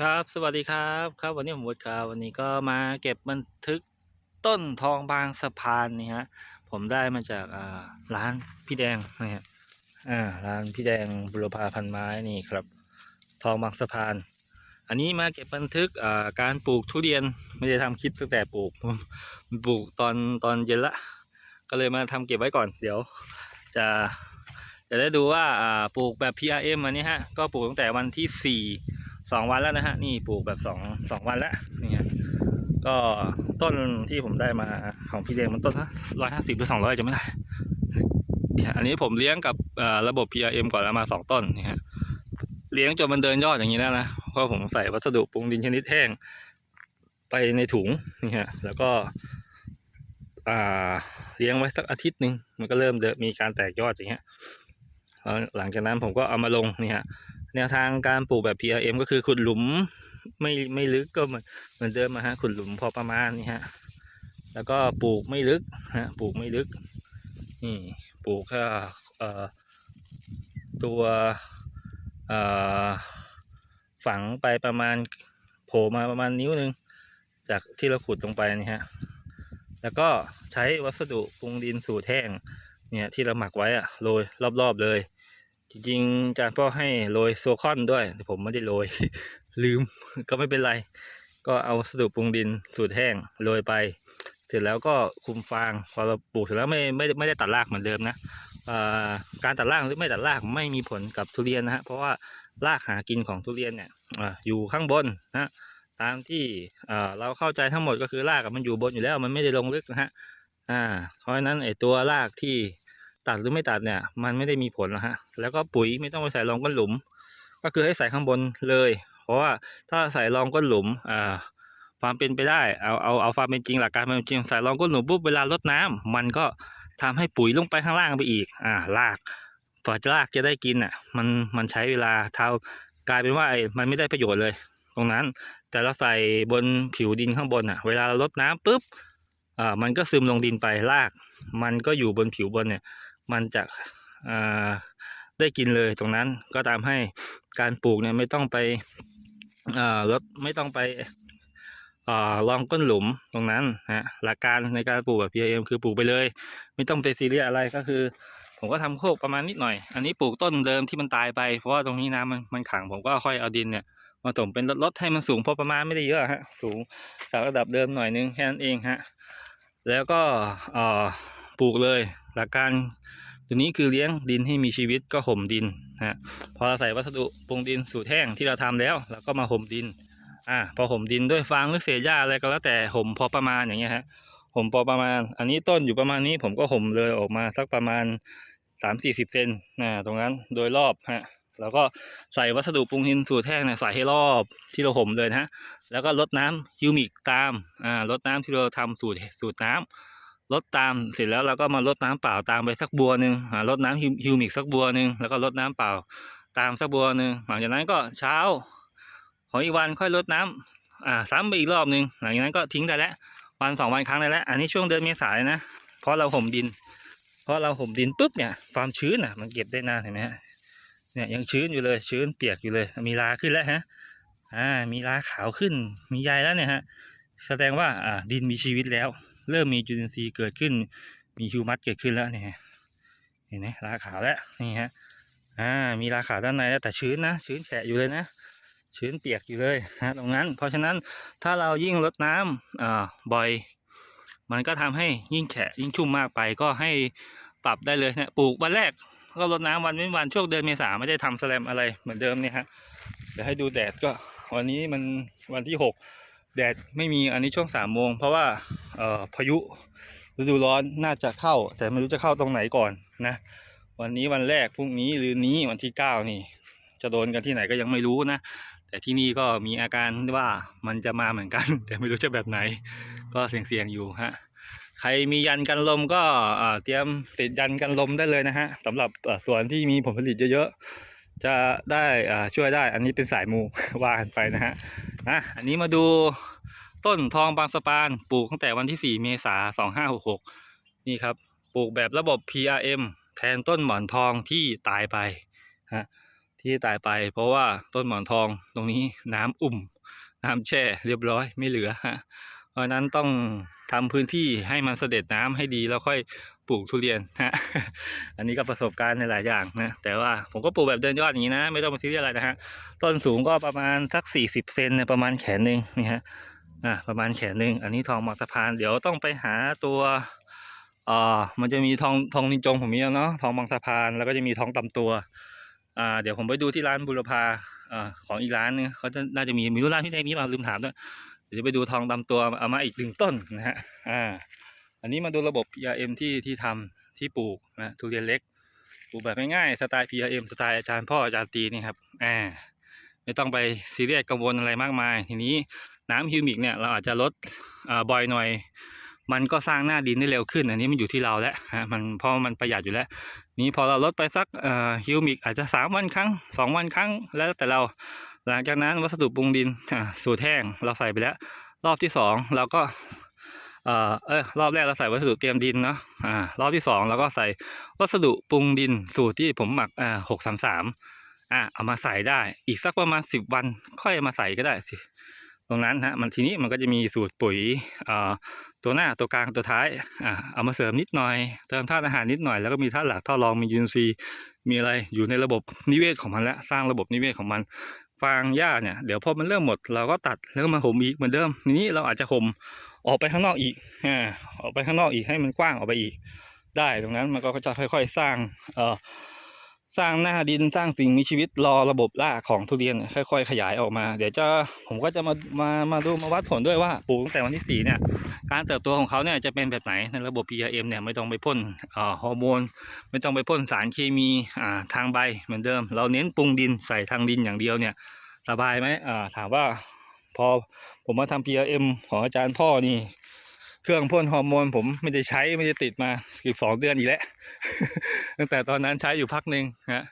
ครับสวัสดีครับครับ วันนี้ผมวุฒิครับวันนี้ก็มาเก็บบันทึกต้นทองบางสะพานนี่ฮะผมได้มาจากอ่าร้านพี่แดงนะฮะอ่าร้านพี่แดงบุรพาพันไม้นี่ครับ ทองบางสะพาน อันนี้มาเก็บบันทึกอ่าการปลูกทุเรียนไม่ได้ทำคลิปตั้งแต่ปลูกปลูกตอนตอนเย็นละก็เลยมาทำเก็บไว้ก่อนเดี๋ยว จะจะได้ดูว่าอ่าปลูกแบบ PRM อันนี้ฮะก็ปลูกตั้งแต่วันที่สี่ สองวันแล้วนะฮะนี่ปลูกแบบสองสองวันแล้วนี่ฮะก็ต้นที่ผมได้มาของพี่เลี้ยงมันต้นร้อยห้าสิบหรือสองร้อยจะไม่ได้ อันนี้ผมเลี้ยงกับระบบ PRM ก่อนแล้วมาสองต้นนี่ฮะเลี้ยงจนมันเดินยอดอย่างนี้แล้วนะเพราะผมใส่วัสดุปรุงดินชนิดแห้ง ไปในถุงนี่ฮะแล้วก็เลี้ยงไว้สักอาทิตย์หนึ่งมันก็เริ่มเดมีการแตกยอดอย่างเงี้ยหลังจากนั้นผมก็เอามาลงนี่ฮะ แนวทางการปลูกแบบ PRM ก็คือขุดหลุมไม่ไม่ลึกก็เหมือนเหมือนเดิมนะฮะขุดหลุมพอประมาณนี่ฮะแล้วก็ปลูกไม่ลึกฮะปลูกไม่ลึกนี่ปลูกแค่เอ่อตัวเอ่อฝังไปประมาณโผล่มาประมาณนิ้วหนึ่งจากที่เราขุดลงไปนี่ฮะแล้วก็ใช้วัสดุปรุงดินสูตรแห้งเนี่ยที่เราหมักไว้อะโรยรอบๆเลย จริงๆอาจารย์พ่อให้โรยโซคอนด้วย แต่ผมไม่ได้โรย ลืม ก็ไม่เป็นไร ก็เอาวัสดุปรุงดินสูตรแห้งโรยไป เสร็จแล้วก็คุมฟางพอเราปลูกเสร็จแล้วไม่ไม่ไม่ได้ตัดรากเหมือนเดิมนะการตัดรากหรือไม่ตัดรากไม่มีผลกับทุเรียนนะฮะเพราะว่ารากหากินของทุเรียนเนี่ยออยู่ข้างบนนะตามที่เราเข้าใจทั้งหมดก็คือรากมันอยู่บนอยู่แล้วมันไม่ได้ลงลึกนะฮะอ่าเพราะฉะนั้นไอตัวรากที่ ตัดหรือไม่ตัดเนี่ย มันไม่ได้มีผลนะฮะ แล้วก็ปุ๋ยไม่ต้องไปใส่รองก้นหลุม ก็คือให้ใส่ข้างบนเลย เพราะว่าถ้าใส่รองก้นหลุมอ่าความเป็นไปได้เอาเอาเอาความเป็นจริงหลักการเป็นจริงใส่รองก้นหลุมปุ๊บเวลารดน้ำมันก็ทำให้ปุ๋ยลงไปข้างล่างไปอีกอ่ารากฝ่าจะรากจะได้กินอะมันมันใช้เวลาเท่ากลายเป็นว่าไอ้มันไม่ได้ประโยชน์เลย ตรงนั้น แต่เราใส่บนผิวดินข้างบนอะ เวลาเรารดน้ำปุ๊บอ่ามันก็ซึมลงดินไปราก มันก็อยู่บนผิวบนเนี่ย มันจะได้กินเลยตรงนั้นก็ตามให้การปลูกเนี่ยไม่ต้องไปลดไม่ต้องไปอลองก้นหลุมตรงนั้นนะหลักการในการปลูกแบบ PIM คือปลูกไปเลย ไม่ต้องไปซีเรียสอะไรก็คือ ผมก็ทำโคกประมาณนิดหน่อย อันนี้ปลูกต้นเดิมที่มันตายไปเพราะว่าตรงนี้น้ำมันมันขังผมก็ค่อยเอาดินเนี่ยมาถมเป็นลดให้มันสูงพอประมาณไม่ได้เยอะฮะสูงจากระดับเดิมหน่อยนึงแค่นั้นเองฮะแล้วก็ปลูกเลย หลักการตัวนี้คือเลี้ยงดินให้มีชีวิตก็ห่มดินนะฮะพอเราใส่วัสดุปรุงดินสูตรแห้งที่เราทำแล้วเราก็มาห่มดินอ่าพอห่มดินด้วยฟางหรือเศษหญ้าอะไรก็แล้วแต่ห่มพอประมาณอย่างเงี้ยฮะห่มพอประมาณ อันนี้ต้นอยู่ประมาณนี้ผมก็ห่มเลยออกมาสักประมาณสามสี่สิบเซนนะตรงนั้นโดยรอบฮะแล้วก็ใส่วัสดุปรุงดินสูตรแห้งเนี่ยใส่ให้รอบที่เราห่มเลยนะฮะแล้วก็ลดน้ำฮิวมิกตามอ่าลดน้ำที่เราทำสูตรสูตรน้ำ ลดตามเสร็จแล้วเราก็มาลดน้ำเปล่าตามไปสักบัวหนึ่งลดน้ำฮิวฮิวมิกสักบัวหนึ่งแล้วก็ลดน้ำเปล่าตามสักบัวหนึ่งหลังจากนั้นก็เช้าของอีกวันค่อยลดน้ำอ่าซ้ำไปอีกรอบหนึ่งหลังจากนั้นก็ทิ้งได้แล้ววันสองวันครั้งได้แล้ว อันนี้ช่วงเดือนเมษายนนะเพราะเราห่มดิน เพราะเราห่มดินปุ๊บเนี่ยความชื้นอะ มันเก็บได้นานเห็นไหมฮะเนี่ยยังชื้นอยู่เลยชื้นเปียกอยู่เลย มีราขึ้นแล้วฮะอ่ามีราขาวขึ้นมีใยแล้วเนี่ยฮะแสดงว่าอ่าดินมีชีวิตแล้ว เริ่มมีจุลินทรีย์เกิดขึ้น มีฮิวมัสเกิดขึ้นแล้วเนี่ยเห็นไหมราขาวแล้วนี่ฮะอ่ามีราขาวด้านในแล้วแต่ชื้นนะชื้นแฉะอยู่เลยนะชื้นเปียกอยู่เลยนะตรงนั้น เพราะฉะนั้นถ้าเรายิ่งลดน้ำอ่าบ่อย มันก็ทำให้ยิ่งแฉะยิ่งชุ่มมากไปก็ให้ปรับได้เลยเนะปลูกวันแรกก็รดน้ำวันเว้นวันช่วงเดือนเมษาไม่ได้ทำแสลมอะไรเหมือนเดิมเนี่ยฮะเดี๋ยวให้ดูแดดก็วันนี้มันวันที่หกแดดไม่มีอันนี้ช่วงสามโมงเพราะว่า พายุฤดูร้อนน่าจะเข้า แต่ไม่รู้จะเข้าตรงไหนก่อนนะ วันนี้วันแรกพรุ่งนี้หรือนี้วันที่เก้านี่ จะโดนกันที่ไหนก็ยังไม่รู้นะ แต่ที่นี่ก็มีอาการว่ามันจะมาเหมือนกัน แต่ไม่รู้จะแบบไหน ก็เสี่ยงๆอยู่ฮะใครมียันกันลมก็เตรียมติดยันกันลมได้เลยนะฮะสำหรับเอ่อสวนที่มีผลผลิตเยอะๆจะได้ช่วยได้อันนี้เป็นสายมูว่ากันไปนะฮะอะอันนี้มาดู ต้นทองบางสะพานปลูกตั้งแต่วันที่ 4 เมษายน 2566 นี่ครับปลูกแบบระบบ PRM แทนต้นหมอนทองที่ตายไปฮะที่ตายไป เพราะว่าต้นหมอนทองตรงนี้น้ำอุ่ม น้ำแช่เรียบร้อยไม่เหลือฮะเพราะนั้นต้องทำพื้นที่ให้มันเสด็จน้ำให้ดีแล้วค่อยปลูกทุเรียนฮะ อันนี้ก็ประสบการณ์ในหลายอย่างนะ แต่ว่าผมก็ปลูกแบบเดินยอดอย่างนี้นะ ไม่ต้องมาซีเรียสอะไรนะฮะ ต้นสูงก็ประมาณสักสี่สิบเซนประมาณแขนหนึ่งนี่ฮะ อ่าประมาณแขนหนึ่งอันนี้ทองหมากสะพาน เดี๋ยวต้องไปหาตัวอ่ามันจะมีทองทองนินจงผมมีแล้วเนาะทองบางสะพานแล้วก็จะมีทองตำตัวอ่าเดี๋ยวผมไปดูที่ร้านบุรพาอ่าของอีกร้านนึงเขาจะน่าจะมีมีรู้ร้านที่ไหนมีมาลืมถามด้วยเดี๋ยวจะไปดูทองตำตัวเอามาอีกหนึ่งต้นนะฮะอ่าอันนี้มาดูระบบ PRM ที่ที่ทำที่ปลูกนะทุเรียนเล็กปลูกแบบง่ายๆสไตล์ PRM สไตล์อาจารย์พ่ออาจารย์ตีนี่ครับอ่าไม่ต้องไปซีเรียสกังวลอะไรมากมายทีนี้ น้ำฮิวมิกเนี่ยเราอาจจะลดบ่อยหน่อย มันก็สร้างหน้าดินได้เร็วขึ้น อันนี้มันอยู่ที่เราแล้วฮะมันเพราะมันประหยัดอยู่แล้ว นี้พอเราลดไปสักฮิวมิกอาจจะสามวันครั้งสองวันครั้งแล้วแต่เรา หลังจากนั้นวัสดุปรุงดินสูตรแห้งเราใส่ไปแล้ว รอบที่สองเราก็เออเออรอบแรกเราใส่วัสดุเตรียมดินเนาะอ่ารอบที่สองเราก็ใส่วัสดุปรุงดินสูตรที่ผมหมักอ่าหกสามสามอ่าเอามาใส่ได้อีกสักประมาณสิบวันค่อยมาใส่ก็ได้สิ ตรงนั้นฮะมันทีนี้มันก็จะมีสูตรปุ๋ยตัวหน้าตัวกลางตัวท้ายอ่าเอามาเสริมนิดหน่อย เติมธาตุอาหารนิดหน่อยแล้วก็มีธาตุหลักธาตุรองมียูนซีมีอะไรอยู่ในระบบนิเวศของมันแล้วสร้างระบบนิเวศของมันฟางหญ้าเนี่ยเดี๋ยวพอมันเริ่มหมดเราก็ตัดแล้วก็มาห่มอีกเหมือนเดิมทีนี้เราอาจจะห่มออกไปข้างนอกอีกอ่าออกไปข้างนอกอีกให้มันกว้างออกไปอีก ได้ตรงนั้นมันก็จะค่อย ๆ สร้างเอ่อ สร้างหน้าดินสร้างสิ่งมีชีวิตรอระบบราของทุเรียนค่อยๆ ขยายออกมา เดี๋ยวจะผมก็จะมามามาดูมาวัดผลด้วยว่าปลูกตั้งแต่วันที่สี่เนี่ยการเติบโตของเขาเนี่ยจะเป็นแบบไหนในระบบ PRM เนี่ยไม่ต้องไปพ่นฮอร์โมนไม่ต้องไปพ่นสารเคมีทางใบเหมือนเดิม เราเน้นปรุงดินใส่ทางดินอย่างเดียวเนี่ยสบายไหมถามว่าพอผมมาทำ PRM ของอาจารย์พ่อนี่ เครื่องพ่นฮอร์โมนผมไม่ได้ใช้ไม่ได้ติดมาอีกสองเดือนอีกแล้วตั้งแต่ตอนนั้นใช้อยู่พักหนึ่งฮะ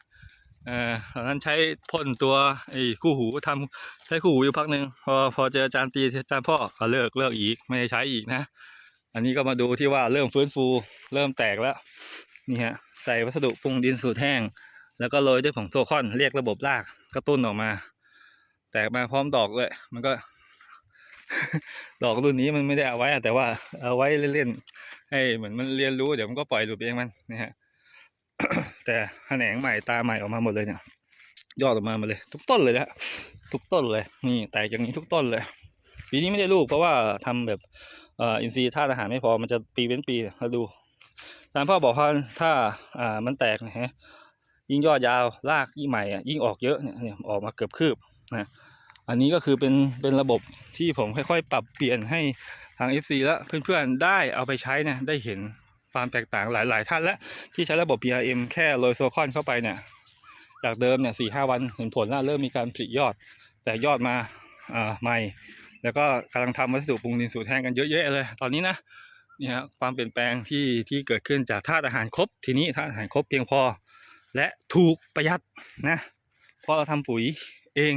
เอ่อตอนนั้นใช้พ่นตัวไอ้คู่หูทำใช้คู่หูอยู่พักหนึ่งพอพอเจออาจารย์ตีอาจารย์พ่อก็เลิกเลิกอีกไม่ได้ใช้อีกนะ อันนี้ก็มาดูที่ว่าเริ่มฟื้นฟู เริ่มแตกแล้วนี่ฮะใส่วัสดุปรุงดินสูตรแห้ง แล้วก็โรยด้วยผงโซคอนเรียกระบบรากกระตุ้นออกมา แตกมาพร้อมดอกเลยมันก็ ดอกรุ่นนี้มันไม่ได้เอาไว้แต่ว่าเอาไว้เล่นๆให้เหมือนมันเรียนรู้เดี๋ยวมันก็ปล่อยหลุดเองมันนะฮะแต่แขนงใหม่ตาใหม่ออกมาหมดเลยเนี่ยยอดออกมาหมดเลย ทุกต้นเลยนะทุกต้นเลยนี่แตกอย่างนี้ทุกต้นเลยปีนี้ไม่ได้ลูกเพราะว่าทำแบบเอ่ออินทรีย์ธาตุอาหารไม่พอมันจะปีเว้นปีเราดูตามพ่อบอกว่าถ้าอ่ามันแตกนะฮะยิ่งยอดยาวรากยิ่งใหม่อะยิ่งออกเยอะเนี่ยออกมาเกือบคืบนะ อันนี้ก็คือเป็นเป็นระบบที่ผมค่อยๆ ปรับเปลี่ยนให้ทาง FC และเพื่อนๆได้เอาไปใช้เนี่ยได้เห็นความแตกต่างหลายๆ ท่านและที่ใช้ระบบ PRM แค่โรยโซคอนเข้าไปเนี่ยจากเดิมเนี่ยสี่ห้าวันเห็นผลแล้วเริ่มมีการผลิยอด แต่ยอดมาอ่าใหม่ แล้วก็กำลังทำวัสดุปรุงดินสูตรแห้งกันเยอะแยะเลย ตอนนี้นะเนี่ยฮะความเปลี่ยนแปลงที่ที่เกิดขึ้นจากธาตุอาหารครบ ทีนี้ธาตุอาหารครบเพียงพอ และถูกประหยัดนะเพราะเราทำปุ๋ยเอง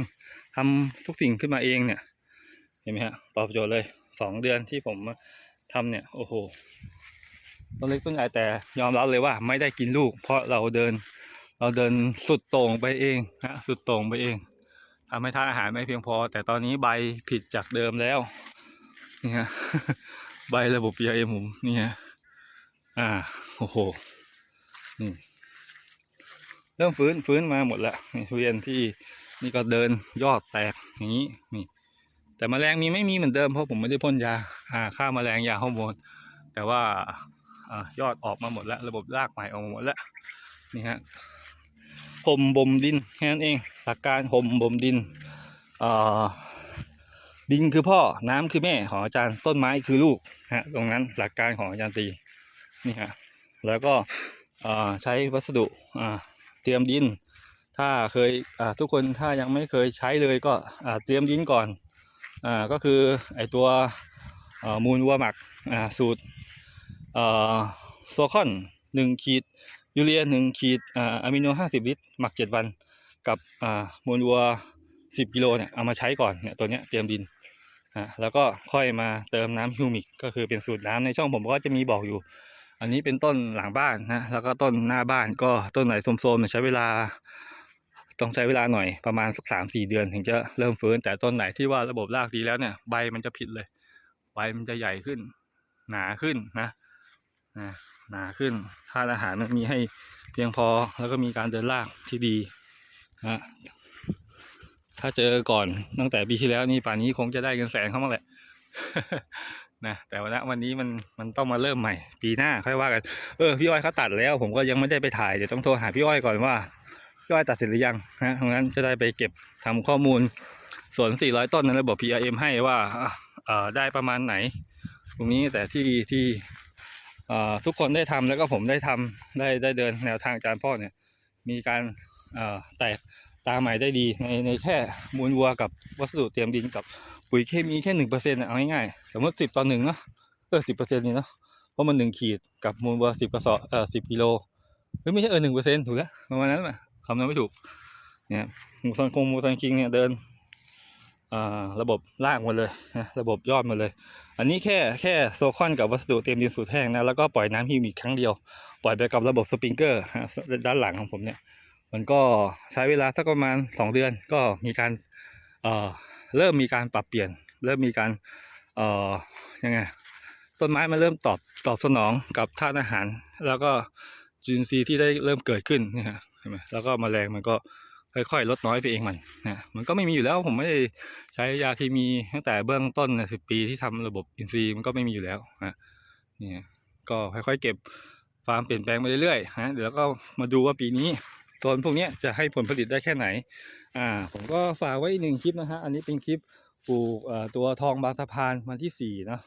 ทำทุกสิ่งขึ้นมาเองเนี่ย เห็นไหมฮะตอบโจทย์เลยสองเดือนที่ผมทำเนี่ย โอ้โหต้นเล็กต้นใหญ่แต่ยอมรับเลยว่าไม่ได้กินลูก เพราะเราเดิน เราเดินสุดโต่งไปเองฮะสุดโต่งไปเองทำให้ทานอาหารไม่เพียงพอ แต่ตอนนี้ใบผิดจากเดิมแล้วนี่ฮะใบระบบ PRM ผมนี่ฮะอ่าโอ้โหนี่เริ่มฟื้นฟื้นมาหมดล้วนี่ทุเรียนที่ นี่ก็เดินยอดแตกอย่างนี้นี่ แต่แมลงมีไม่มีเหมือนเดิมเพราะผมไม่ได้พ่นยาอ่าฆ่าแมลงยาฮอร์โมนแต่ว่าอยอดออกมาหมดแล้ว ระบบรากใหม่ออกมาหมดแล้วนี่ฮะห่มบ่มดินแค่นั้นเองหลักการห่มบ่มดินดินคือพ่อน้ำคือแม่ของอาจารย์ต้นไม้คือลูกฮะตรงนั้นหลักการของอาจารย์ตีนี่ฮะแล้วก็ใช้วัสดุเตรียมดิน ถ้าเคยอ่าทุกคนถ้ายังไม่เคยใช้เลยก็อ่าเตรียมดินก่อนอ่าก็คือไอตัวเอ่อมูลวัวหมักอ่าสูตรเอ่อโซคอนหนึ่งขีดยูเรียหนึ่งขีดอ่าอะมิโนห้าสิบลิตร หมักเจ็ดวันกับอ่ามูลวัวสิบกิโลเนี่ยเอามาใช้ก่อนเนี่ยตัวเนี้ยเตรียมดินอ่าแล้วก็ค่อยมาเติมน้ำฮิวมิกก็คือเป็นสูตรน้ำในช่องผมก็จะมีบอกอยู่ อันนี้เป็นต้นหลังบ้านนะแล้วก็ต้นหน้าบ้านก็ต้นไหนโทมๆเนี่ยใช้เวลา ต้องใช้เวลาหน่อยประมาณสักสามสี่เดือนถึงจะเริ่มฟื้นแต่ต้นไหนที่ว่าระบบรากดีแล้วเนี่ย ใบมันจะผิดเลย ใบมันจะใหญ่ขึ้น หนาขึ้นนะนะหนาขึ้นธาตุอาหารมันมีให้เพียงพอแล้วก็มีการเดินรากที่ดีนะถ้าเจอก่อนตั้งแต่ปีที่แล้วนี่ป่านนี้คงจะได้เงินแสนเข้ามาแหละนะแต่ว่าณวันนี้มันมันต้องมาเริ่มใหม่ ปีหน้าค่อยว่ากัน เออพี่อ้อยเขาตัดแล้ว ผมก็ยังไม่ได้ไปถ่ายเดี๋ยวต้องโทรหาพี่อ้อยก่อนว่า พี่อยตัดเสร็จหรือยังนะตรงนั้นจะได้ไปเก็บทำข้อมูลส่วน 400 ต้นในระบบ PRM ให้ว่าเอ่อได้ประมาณไหน ตรงนี้แต่ที่ที่เอ่อทุกคนได้ทำแล้วก็ผมได้ทำได้ได้เดินแนวทางอาจารย์พ่อเนี่ยมีการเอ่อแตกตาใหม่ได้ดีในในแค่มูลวัวกับวัสดุเตรียมดินกับปุ๋ยเคมีแค่หนึ่งเปอร์เซ็นต์เอาง่ายๆสมมติสิบต่อหนึ่งเนาะเออสิบเปอร์เซ็นต์นี่เนาะเพราะมันหนึ่งขีดกับมูลวัวสิบกระสอบเออสิบกิโลเฮ้ยไม่ใช่เออหนึ่งเปอร์เซ็นต์ถูกแล้วประมาณนั้นแหละ คำนวณไม่ถูกเนี่ยมูซันคงมูซันคิงเนี่ยเดินระบบลากหมดเลยนะระบบยอดหมดเลย อันนี้แค่แค่โซคอนกับวัสดุเตรียมดินสูตรแห้งนะแล้วก็ปล่อยน้ำฮิวมิกครั้งเดียว ปล่อยไปกับระบบสปริงเกอร์ด้านหลังของผมเนี่ยมันก็ใช้เวลาสักประมาณสองเดือนก็มีการเเริ่มมีการปรับเปลี่ยน เริ่มมีการยังไงต้นไม้มันเริ่มตอบตอบสนองกับธาตุอาหาร แล้วก็จุลินทรีย์ที่ได้เริ่มเกิดขึ้นเนี่ยฮะ ช่ไหมแล้วก็แมลงมันก็ค่อยๆ ลดน้อยไปเองมันนะมันก็ไม่มีอยู่แล้วผมไม่ได้ใช้ยาเคมีตั้งแต่เบื้องต้นสิบปีที่ทำระบบอินทรีย์มันก็ไม่มีอยู่แล้วนะนี่ก็ค่อยๆ เก็บความเปลี่ยนแปลงไปเรื่อยๆนะเดี๋ยวก็มาดูว่าปีนี้ต้นพวกนี้จะให้ผลผลิตได้แค่ไหนอ่าผมก็ฝากไว้หนึ่งคลิปนะฮะอันนี้เป็นคลิปปลูกตัวทองบางสะพานวันที่สี่เนาะ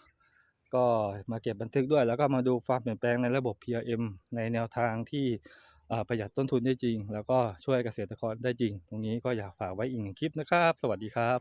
ก็มาเก็บบันทึกด้วย แล้วก็มาดูความเปลี่ยนแปลงในระบบ PRM ในแนวทางที่ ประหยัดต้นทุนได้จริง แล้วก็ช่วยเกษตรกรได้จริง ตรงนี้ก็อยากฝากไว้อีกหนึ่งคลิปนะครับ สวัสดีครับ